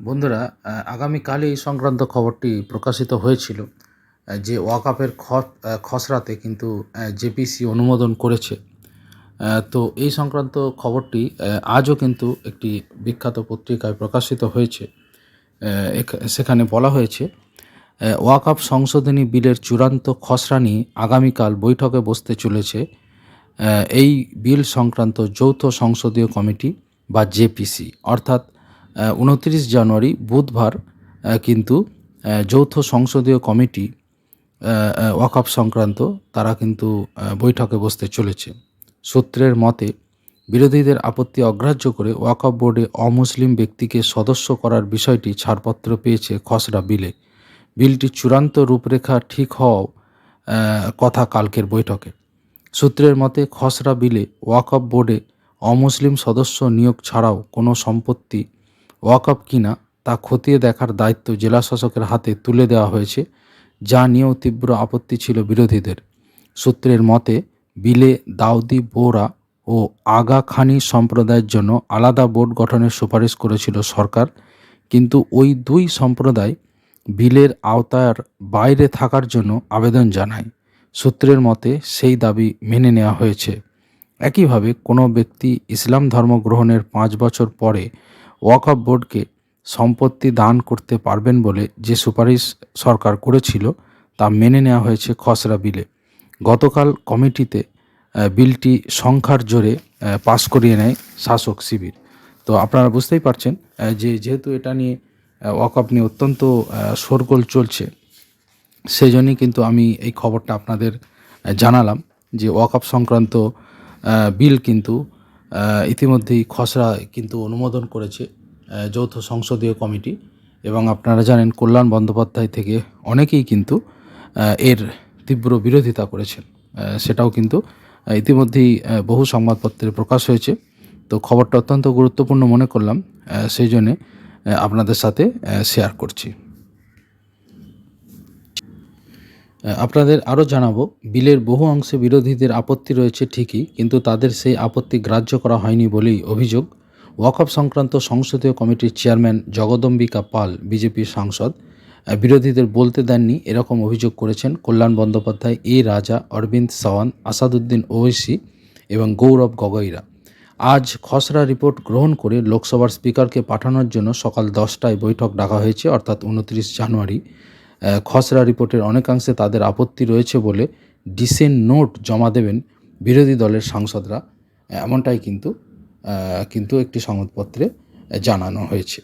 বন্ধুরা আহ, আগামীকালই এই সংক্রান্ত খবরটি প্রকাশিত হয়েছিল যে ওয়াকাপের খসড়াতে কিন্তু জেপিসি অনুমোদন করেছে। তো এই সংক্রান্ত খবরটি আজও কিন্তু একটি বিখ্যাত পত্রিকায় প্রকাশিত হয়েছে। সেখানে বলা হয়েছে ওয়াকাপ সংশোধনী বিলের চূড়ান্ত খসড়া নিয়ে আগামীকাল বৈঠকে বসতে চলেছে এই বিল সংক্রান্ত যৌথ সংসদীয় কমিটি বা জেপিসি অর্থাৎ উনত্রিশ জানুয়ারি বুধবার কিন্তু যৌথ সংসদীয় কমিটি ওয়াকফ সংক্রান্ত তারা কিন্তু বৈঠকে বসতে চলেছে। সূত্রের মতে, বিরোধীদের আপত্তি অগ্রাহ্য করে ওয়াকফ বোর্ডে অমুসলিম ব্যক্তিকে সদস্য করার বিষয়টি ছাড়পত্র পেয়েছে খসড়া বিলে। বিলটি চূড়ান্ত রূপরেখা ঠিক হওয়াও কথা কালকের বৈঠকে। সূত্রের মতে, খসড়া বিলে ওয়াকফ বোর্ডে অমুসলিম সদস্য নিয়োগ ছাড়াও কোনো সম্পত্তি ওয়াকফ কিনা তা খতিয়ে দেখার দায়িত্ব জেলা শাসকের হাতে তুলে দেওয়া হয়েছে, যা নিয়েও তীব্র আপত্তি ছিল বিরোধীদের। সূত্রের মতে, বিলে দাউদি বোরা ও আগা খানি সম্প্রদায়ের জন্য আলাদা বোর্ড গঠনের সুপারিশ করেছিল সরকার, কিন্তু ওই দুই সম্প্রদায় বিলের আওতার বাইরে থাকার জন্য আবেদন জানায়। সূত্রের মতে, সেই দাবি মেনে নেওয়া হয়েছে। একইভাবে কোনো ব্যক্তি ইসলাম ধর্ম গ্রহণের পাঁচ বছর পরে ওয়াকফ বোর্ডকে সম্পত্তি দান করতে পারবেন বলে যে সুপারিশ সরকার করেছিল, তা মেনে নেওয়া হয়েছে খসড়া বিলে। গতকাল কমিটিতে বিলটি সংখ্যার জোরে পাশ করিয়ে নেয় শাসক শিবির। তো আপনারা বুঝতেই পারছেন যে যেহেতু এটা নিয়ে ওয়াকফ নিয়ে অত্যন্ত শোরগোল চলছে সেই জন্যই কিন্তু আমি এই খবরটা আপনাদের জানালাম যে ওয়াকআপ সংক্রান্ত বিল কিন্তু ইতিমধ্যেই খসড়া কিন্তু অনুমোদন করেছে যৌথ সংসদীয় কমিটি। এবং আপনারা জানেন, কল্যাণ বন্দ্যোপাধ্যায় থেকে অনেকেই কিন্তু এর তীব্র বিরোধিতা করেছেন। সেটাও কিন্তু ইতিমধ্যেই বহু সংবাদপত্রে প্রকাশ হয়েছে। তো খবরটা অত্যন্ত গুরুত্বপূর্ণ মনে করলাম সেই জন্যে আপনাদের সাথে শেয়ার করছি। আপনাদের আরও জানাব, বিলের বহু অংশে বিরোধীদের আপত্তি রয়েছে ঠিকই, কিন্তু তাদের সেই আপত্তি গ্রাহ্য করা হয়নি বলেই অভিযোগ। ওয়াকফ সংক্রান্ত সংসদীয় কমিটির চেয়ারম্যান জগদম্বিকা পাল, বিজেপির সাংসদ বিরোধীদের বলতে দেননি, এরকম অভিযোগ করেছেন কল্যাণ বন্দ্যোপাধ্যায়, এ রাজা, অরবিন্দ সাওয়ান আসাদুদ্দিন ওয়েসি এবং গৌরব গগৈরা। আজ খসড়া রিপোর্ট গ্রহণ করে লোকসভার স্পিকারকে পাঠানোর জন্য সকাল দশটায় বৈঠক ডাকা হয়েছে, অর্থাৎ উনত্রিশ জানুয়ারি। খসড়া রিপোর্টের অনেকাংশে তাদের আপত্তি রয়েছে বলে ডিসেন্ট নোট জমা দেবেন বিরোধী দলের সাংসদরা। এমনটাই কিন্তু কিন্তু একটি সংবাদপত্রে জানানো হয়েছে।